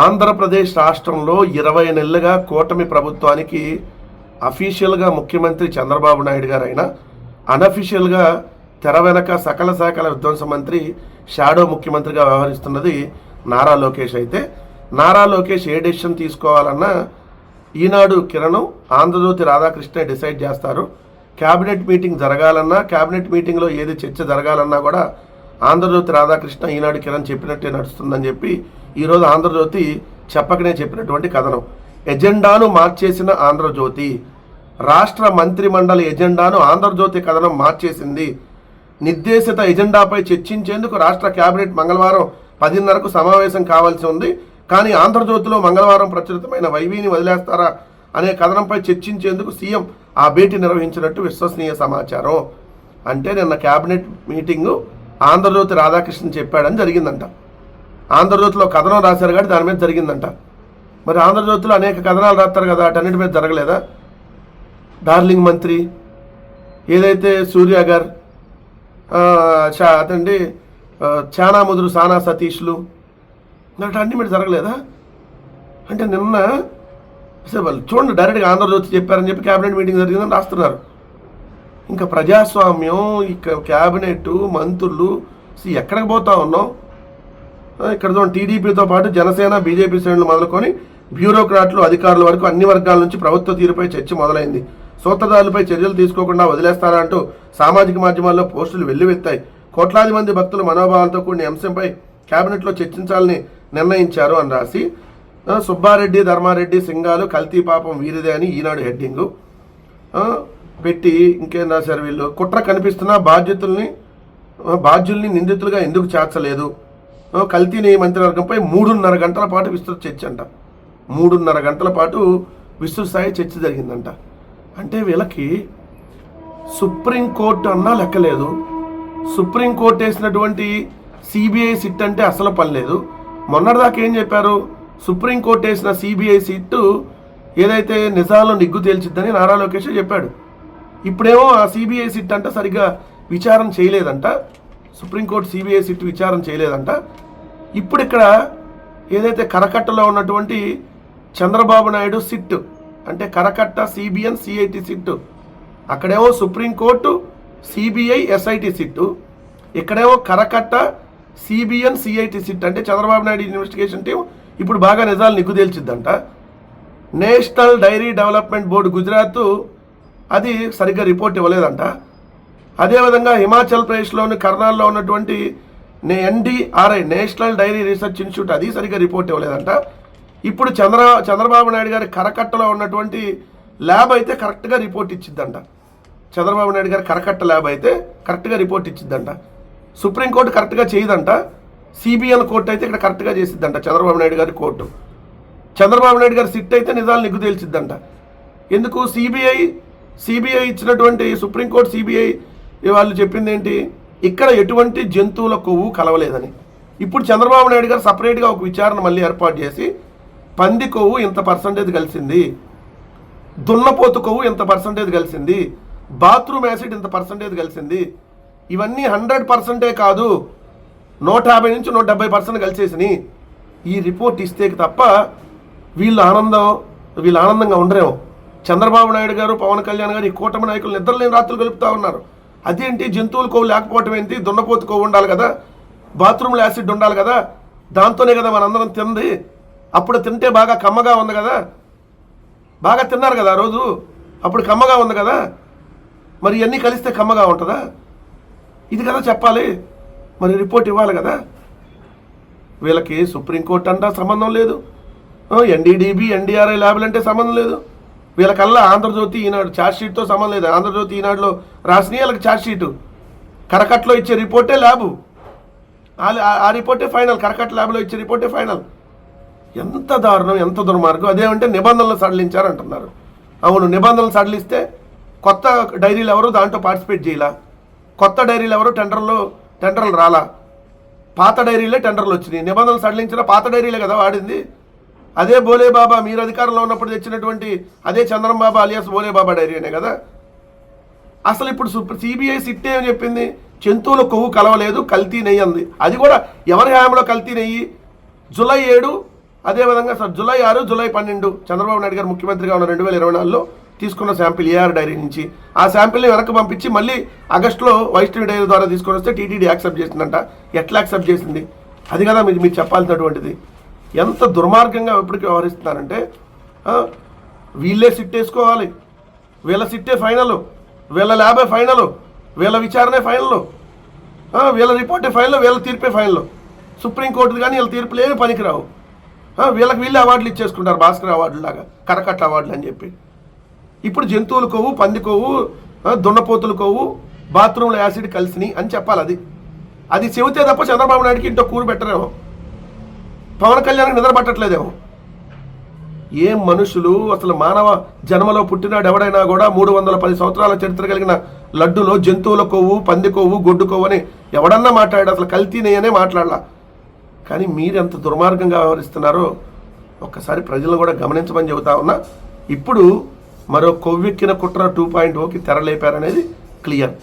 ఆంధ్రప్రదేశ్ రాష్ట్రంలో ఇరవై నెలలుగా కూటమి ప్రభుత్వానికి అఫీషియల్గా ముఖ్యమంత్రి చంద్రబాబు నాయుడు గారైనా అనఫీషియల్గా తెర వెనక సకల శాఖల విధ్వంస మంత్రి షాడో ముఖ్యమంత్రిగా వ్యవహరిస్తున్నది నారా లోకేష్ అయితే. నారా లోకేష్ ఏ డెసిషన్ తీసుకోవాలన్నా ఈనాడు కిరణం ఆంధ్రజ్యోతి రాధాకృష్ణ డిసైడ్ చేస్తారు. క్యాబినెట్ మీటింగ్ జరగాలన్నా క్యాబినెట్ మీటింగ్లో ఏది చర్చ జరగాలన్నా కూడా ఆంధ్రజ్యోతి రాధాకృష్ణ ఈనాడు కిరణ్ చెప్పినట్టే నడుస్తుందని చెప్పి ఈరోజు ఆంధ్రజ్యోతి చెప్పకనే చెప్పినటువంటి కథనం. ఎజెండాను మార్చేసిన ఆంధ్రజ్యోతి రాష్ట్ర మంత్రి మండలి ఎజెండాను ఆంధ్రజ్యోతి కథనం మార్చేసింది. నిర్దేశిత ఎజెండాపై చర్చించేందుకు రాష్ట్ర కేబినెట్ మంగళవారం పదిన్నరకు సమావేశం కావాల్సి ఉంది. కానీ ఆంధ్రజ్యోతిలో మంగళవారం ప్రచురితమైన వైవీని వదిలేస్తారా అనే కథనంపై చర్చించేందుకు సీఎం ఆ భేటీ నిర్వహించినట్టు విశ్వసనీయ సమాచారం. అంటే నిన్న కేబినెట్ మీటింగు ఆంధ్రజ్యోతి రాధాకృష్ణన్ చెప్పాడని జరిగిందంట. ఆంధ్రజ్యోతిలో కథనం రాశారు కాబట్టి దాని మీద జరిగిందంట. మరి ఆంధ్రజ్యోతిలో అనేక కథనాలు రాస్తారు కదా అటన్నిటి మీద జరగలేదా? డార్లింగ్ మంత్రి ఏదైతే సూర్య గారు అతండి చానా ముదురు సానా సతీష్లు అటు అన్ని మీద జరగలేదా? అంటే నిన్న అసలు వాళ్ళు చూడండి డైరెక్ట్గా ఆంధ్రజ్యోతి చెప్పారని చెప్పి క్యాబినెట్ మీటింగ్ జరిగిందని రాస్తున్నారు. ఇంకా ప్రజాస్వామ్యం ఇక క్యాబినెట్ మంత్రులు ఎక్కడికి పోతా ఉన్నాం? ఇక్కడ చూడండి టీడీపీతో పాటు జనసేన బీజేపీ శ్రేణులు మొదలుకొని బ్యూరోక్రాట్లు అధికారుల వరకు అన్ని వర్గాల నుంచి ప్రభుత్వ తీరుపై చర్చ మొదలైంది. సూత్రధారులపై చర్యలు తీసుకోకుండా వదిలేస్తారా అంటూ సామాజిక మాధ్యమాల్లో పోస్టులు వెల్లువెత్తాయి. కోట్లాది మంది భక్తుల మనోభావాలతో కూడిన అంశంపై కేబినెట్లో చర్చించాలని నిర్ణయించారు అని రాసి సుబ్బారెడ్డి ధర్మారెడ్డి సింగాలు కల్తీ పాపం వీరిదే అని ఈనాడు హెడ్డింగు. పెట్టి ఇంకేం రాశారు వీళ్ళు? కుట్ర కనిపిస్తున్నా బాధ్యతుల్ని బాధ్యుల్ని నిందితులుగా ఎందుకు చేర్చలేదు? కల్తీని మంత్రివర్గంపై మూడున్నర గంటల పాటు విస్తృత చర్చ అంట. మూడున్నర గంటల పాటు విస్తృత స్థాయి చర్చ జరిగిందంట. అంటే వీళ్ళకి సుప్రీంకోర్టు అన్నా లెక్కలేదు. సుప్రీంకోర్టు వేసినటువంటి సిబిఐ సిట్ అంటే అసలు పని లేదు. మొన్నటిదాకా ఏం చెప్పారు? సుప్రీంకోర్టు వేసిన సిబిఐ సిట్టు ఏదైతే నిజాలను నిగ్గు తేల్చిద్దని నారా లోకేష్ చెప్పాడు. ఇప్పుడేమో ఆ సిబిఐ సిట్ అంట సరిగ్గా విచారణ చేయలేదంట. సుప్రీంకోర్టు సిబిఐ సిట్ విచారణ చేయలేదంట. ఇప్పుడు ఇక్కడ ఏదైతే కరకట్టలో ఉన్నటువంటి చంద్రబాబు నాయుడు సిట్ అంటే కరకట్ట సిబిఎన్ సిఐటి సిట్ అక్కడేమో supreme court CBI SIT SIT ఇక్కడేమో కరకట్ట సిబిఎన్ సిఐటి సిట్ అంటే చంద్రబాబు నాయుడు ఇన్వెస్టిగేషన్ టీం ఇప్పుడు బాగా నిజాలు నిగ్గుదేల్చిద్దంట national dairy development board Gujarat అది సరిగ్గా రిపోర్ట్ ఇవ్వలేదంట. అదేవిధంగా హిమాచల్ ప్రదేశ్లోని కర్నాల్లో ఉన్నటువంటి నే NDRI national dairy research institute అది సరిగ్గా రిపోర్ట్ ఇవ్వలేదంట. ఇప్పుడు చంద్ర చంద్రబాబు నాయుడు గారి కరకట్టలో ఉన్నటువంటి ల్యాబ్ అయితే కరెక్ట్గా రిపోర్ట్ ఇచ్చిద్దంట. చంద్రబాబు నాయుడు గారి కరకట్ట ల్యాబ్ అయితే కరెక్ట్గా రిపోర్ట్ ఇచ్చిద్దంట. సుప్రీంకోర్టు కరెక్ట్గా చేయదంట. సిబిఎన్ కోర్టు అయితే ఇక్కడ కరెక్ట్గా చేసిద్దంట చంద్రబాబు నాయుడు గారి కోర్టు. చంద్రబాబు నాయుడు గారి సిట్ అయితే నిజాలు నిగ్గు తేల్చిద్దంట. ఎందుకు? సిబిఐ సిబిఐ ఇచ్చినటువంటి సుప్రీంకోర్టు సిబిఐ వాళ్ళు చెప్పింది ఏంటి ఇక్కడ ఎటువంటి జంతువుల కొవ్వు కలవలేదని. ఇప్పుడు చంద్రబాబు నాయుడు గారు సపరేట్గా ఒక విచారణ మళ్ళీ ఏర్పాటు చేసి పంది కొవ్వు ఇంత పర్సంటేజ్ కలిసింది దున్నపోతు కొవ్వు ఇంత పర్సంటేజ్ కలిసింది బాత్రూమ్ యాసిడ్ ఇంత పర్సంటేజ్ కలిసింది ఇవన్నీ హండ్రెడ్ పర్సెంటే కాదు నూట యాభై నుంచి నూట డెబ్బై పర్సెంట్ కలిసేసినాయి ఈ రిపోర్ట్ ఇస్తే తప్ప వీళ్ళు ఆనందం వీళ్ళు ఆనందంగా ఉండరేమో. చంద్రబాబు నాయుడు గారు పవన్ కళ్యాణ్ గారు ఈ కూటమి నాయకులు నిద్రలేని రాత్రులు గలుపుతా ఉన్నారు. అదేంటి జంతువుల కొవ్వు లేకపోవటం ఏంటి? దున్నపోతు కొవ్వు ఉండాలి కదా. బాత్రూంలో యాసిడ్ ఉండాలి కదా. దాంతోనే కదా మనందరం తింది. అప్పుడు తింటే బాగా కమ్మగా ఉంది కదా. బాగా తిన్నారు కదా ఆ రోజు. అప్పుడు కమ్మగా ఉంది కదా. మరి ఇవన్నీ కలిస్తే కమ్మగా ఉంటుందా? ఇది కదా చెప్పాలి. మరి రిపోర్ట్ ఇవ్వాలి కదా. వీళ్ళకి సుప్రీంకోర్టు అంటా సంబంధం లేదు. ఎన్డీడీబీ ఎన్డీఆర్ఐ ల్యాబ్లు అంటే సంబంధం లేదు. వీళ్ళకల్లా ఆంధ్రజ్యోతి ఈనాడు ఛార్జ్ షీట్తో సంబంధం లేదు. ఆంధ్రజ్యోతి ఈనాడులో రాసినీయాలకు వీళ్ళకి ఛార్జ్ షీటు కరకట్లో ఇచ్చే రిపోర్టే ల్యాబు ఆ- రిపోర్టే ఫైనల్ కరకట్ ల్యాబ్లో ఇచ్చే రిపోర్టే ఫైనల్ ఎంత దారుణం ఎంత దుర్మార్గం. అదేమంటే నిబంధనలు సడలించారంటున్నారు అవును నిబంధనలు సడలిస్తే కొత్త డైరీలు ఎవరు దాంట్లో పార్టిసిపేట్ చేయాల? కొత్త డైరీలు ఎవరు టెండర్లో టెండర్లు రాలా? పాత డైరీలే టెండర్లు వచ్చినాయి. నిబంధనలు సడలించిన పాత డైరీలే కదా వాడింది. అదే బోలే బాబా మీరు అధికారంలో ఉన్నప్పుడు తెచ్చినటువంటి అదే చంద్రం బాబా అలియాస్ బోలే బాబా డైరీనే కదా? అసలు ఇప్పుడు సిబిఐ సిట్ ఏమని చెప్పింది. జంతువుల కొవ్వు కలవలేదు కల్తీ నెయ్యి అంది. అది కూడా ఎవరి హయాంలో కల్తీ నెయ్యి? జూలై ఏడు అదేవిధంగా సార్ జూలై ఆరు జూలై పన్నెండు చంద్రబాబు నాయుడు గారు ముఖ్యమంత్రిగా ఉన్న రెండు వేల ఇరవై నాలుగులో తీసుకున్న శాంపిల్ ఏఆర్ డైరీ నుంచి. ఆ శాంపిల్ని వెనక్కి పంపించి మళ్ళీ ఆగస్టులో వైష్ణవి డైరీ ద్వారా తీసుకొని వస్తే టీటీడీ యాక్సెప్ట్ చేసిందంట. ఎట్లా యాక్సెప్ట్ చేసింది? అది కదా మీరు మీరు చెప్పాల్సినటువంటిది. ఎంత దుర్మార్గంగా ఎప్పటికీ వ్యవహరిస్తున్నారంటే వీళ్ళే సిట్ వేసుకోవాలి వీళ్ళ సిట్టే ఫైనల్. వీళ్ళ ల్యాబే ఫైనల్ వీళ్ళ విచారణే ఫైనల్. వీళ్ళ రిపోర్టే ఫైనల్ వీళ్ళ తీర్పే ఫైనల్. సుప్రీంకోర్టు కానీ వీళ్ళ తీర్పులు ఏమి పనికిరావు. వీళ్ళకి వీళ్ళే అవార్డులు ఇచ్చేసుకుంటారు భాస్కర్ అవార్డులు లాగా కరకట్ల అవార్డులు అని చెప్పి. ఇప్పుడు జంతువుల కొవ్వు పంది కొవ్వు దున్నపోతుల కొవ్వు బాత్రూంలో యాసిడ్ కలిసినాయి అని చెప్పాలి అది. అది చెబితే తప్ప చంద్రబాబు నాయుడుకి ఇంట్లో కూరు పెట్టరేమో. పవన్ కళ్యాణ్కి నిద్ర పట్టట్లేదేమో. ఏం మనుషులు అసలు మానవ జన్మలో పుట్టినాడు ఎవడైనా కూడా మూడు వందల పది సంవత్సరాల చరిత్ర కలిగిన లడ్డులో జంతువుల కొవ్వు పంది కొవ్వు గొడ్డు కొవ్వు అని ఎవడన్నా మాట్లాడాడు అసలు కల్తీనేయనే మాట్లాడలా. కానీ మీరు ఎంత దుర్మార్గంగా వ్యవహరిస్తున్నారో ఒక్కసారి ప్రజలను కూడా గమనించమని చెబుతా ఉన్నా ఇప్పుడు మరో కొవ్వెక్కిన కుట్ర టూ పాయింట్ ఓకి తెరలేపారనేది క్లియర్.